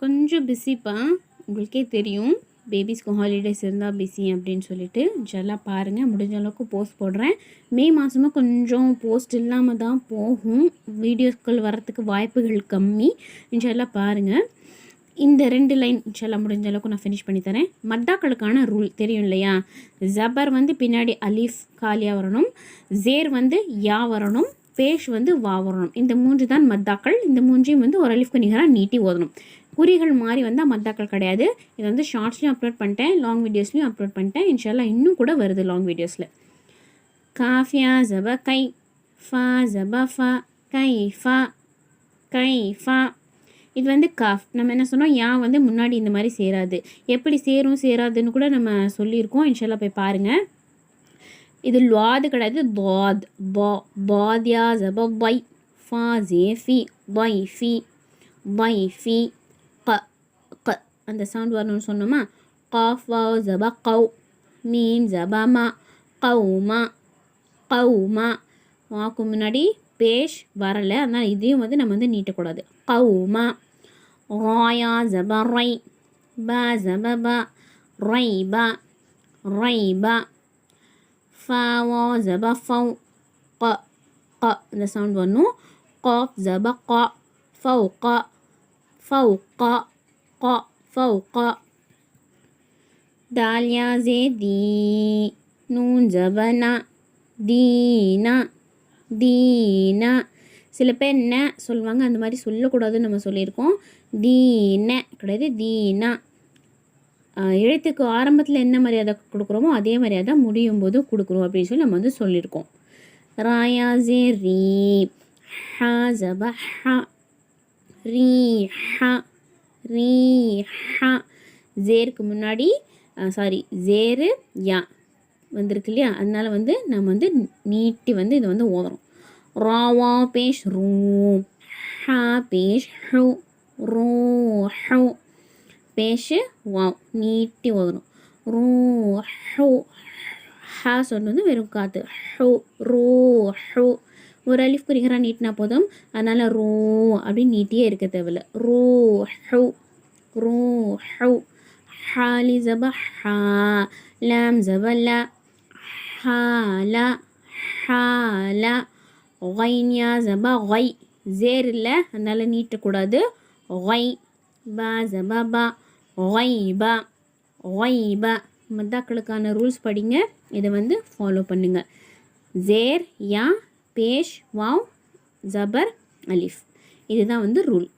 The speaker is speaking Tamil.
கொஞ்சம் பிஸிப்பா உங்களுக்கே தெரியும். பேபிஸ்க்கு ஹாலிடேஸ் இருந்தால் பிஸி அப்படின்னு சொல்லிட்டு. இன்ஷால்லாம் பாருங்கள் முடிஞ்ச அளவுக்கு போஸ்ட் போடுறேன். மே மாதமும் கொஞ்சம் போஸ்ட் இல்லாமல் தான் போகும். வீடியோஸ்கள் வரத்துக்கு வாய்ப்புகள் கம்மி. இன்ஷால்லாம் பாருங்கள் இந்த ரெண்டு லைன் இன்ஷால்லாம் முடிஞ்ச அளவுக்கு நான் ஃபினிஷ் பண்ணி தரேன். மத்தாக்களுக்கான ரூல் தெரியும் இல்லையா? ஜபர் வந்து பின்னாடி அலீஃப் காலியாக வரணும். ஜேர் வந்து யா வரணும். பேஷ் வந்து வா வரணும். இந்த மூன்று தான் மத்தாக்கள். இந்த மூன்றையும் வந்து ஒரு அலிஃப்க்கு நிகராக நீட்டி ஓதணும். குறிகள் மாதிரி வந்தால் மத்தாக்கள் கிடையாது. இது வந்து ஷார்ட்ஸ்லையும் அப்லோட் பண்ணிட்டேன் லாங் வீடியோஸ்லையும் அப்லோட் பண்ணிட்டேன். இன்ஷால்லா இன்னும் கூட வருது லாங் வீடியோஸில் காஃபியா ஜப கை ஃபா ஜப ஃபா கை ஃபா கை ஃபா. இது வந்து காஃப். நம்ம என்ன சொன்னோம்? யா வந்து முன்னாடி இந்த மாதிரி சேராது. எப்படி சேரும் சேராதுன்னு கூட நம்ம சொல்லியிருக்கோம். இன்ஷால்லா போய் பாருங்கள் இது லுவாது கிடையாது பாத் பா பாத்யா ஜப பை ஃபா ஜே ஃபி பை ஃபி பை ஃபி. அந்த சவுண்ட் வரணும்னு சொன்னோமா? காஃப் வா ஜப கௌ மீன் ஜபாமா கவுமா கவுமா. வாக்கு முன்னாடி பேஷ் வரலை. அதனால் இதையும் வந்து நம்ம வந்து நீட்டக்கூடாது. கவுமா. ராயா ஜப ரை. ப ஜப ப. ரை ப. ரை ப. ஃபா ஜப ஃபௌ. க க. இந்த சவுண்ட் வரணும். காஃப் ஜப கா. ஃபௌ க. ஃபௌ க. க. فوق க தால்யா ஜே தீ நூன் دينا தீனா தீனா சில பேர் என்ன சொல்லுவாங்க. அந்த மாதிரி சொல்லக்கூடாதுன்னு நம்ம சொல்லியிருக்கோம். தீன கிடையாது தீனா. எழுத்துக்கு ஆரம்பத்தில் என்ன மரியாதை கொடுக்குறோமோ அதே மரியாதை முடியும் போது கொடுக்குறோம் அப்படின்னு சொல்லி நம்ம வந்து சொல்லியிருக்கோம். ராயா ஜே ரீ ஹா ஜப ஹா ரீ ஹா ரீ ஹா ஜேருக்கு முன்னாடி சாரி ஜேரு யா வந்திருக்கு இல்லையா? அதனால வந்து நம்ம வந்து நீட்டி வந்து இதை வந்து ஓதுறோம் ராவா பேஷ் ரூ ஹா பேஷ் ஹூ ரூ ஹூ பேஷு வா நீட்டி ஓதுறோம் ரூ ஹூ ஹா சொன்னது வெறும் காற்று ஹூ ரூ ஹூ ஒரு அலிஃப் குறிகராக நீட்டினா போதும். அதனால் ரோ அப்படின்னு நீட்டியே இருக்க தேவையில்ல. ரோ ஹவு ரோ ஹவு ஹாலி ஜப ஹா. லாம் ஜப ல ஹால ஹால ஒய்னியா ஜப ஒய் ஜேர் இல்லை அதனால் நீட்டக்கூடாது. ஒய் பா ஜப பா. ஒய் பா ஒய் பா. மத்தாக்களுக்கான ரூல்ஸ் படிங்க. இதை வந்து ஃபாலோ பண்ணுங்கள் ஜேர் யா பேஷ் வாவ் ஜபர் அலிஃப். இதுதான் வந்து ரூல்.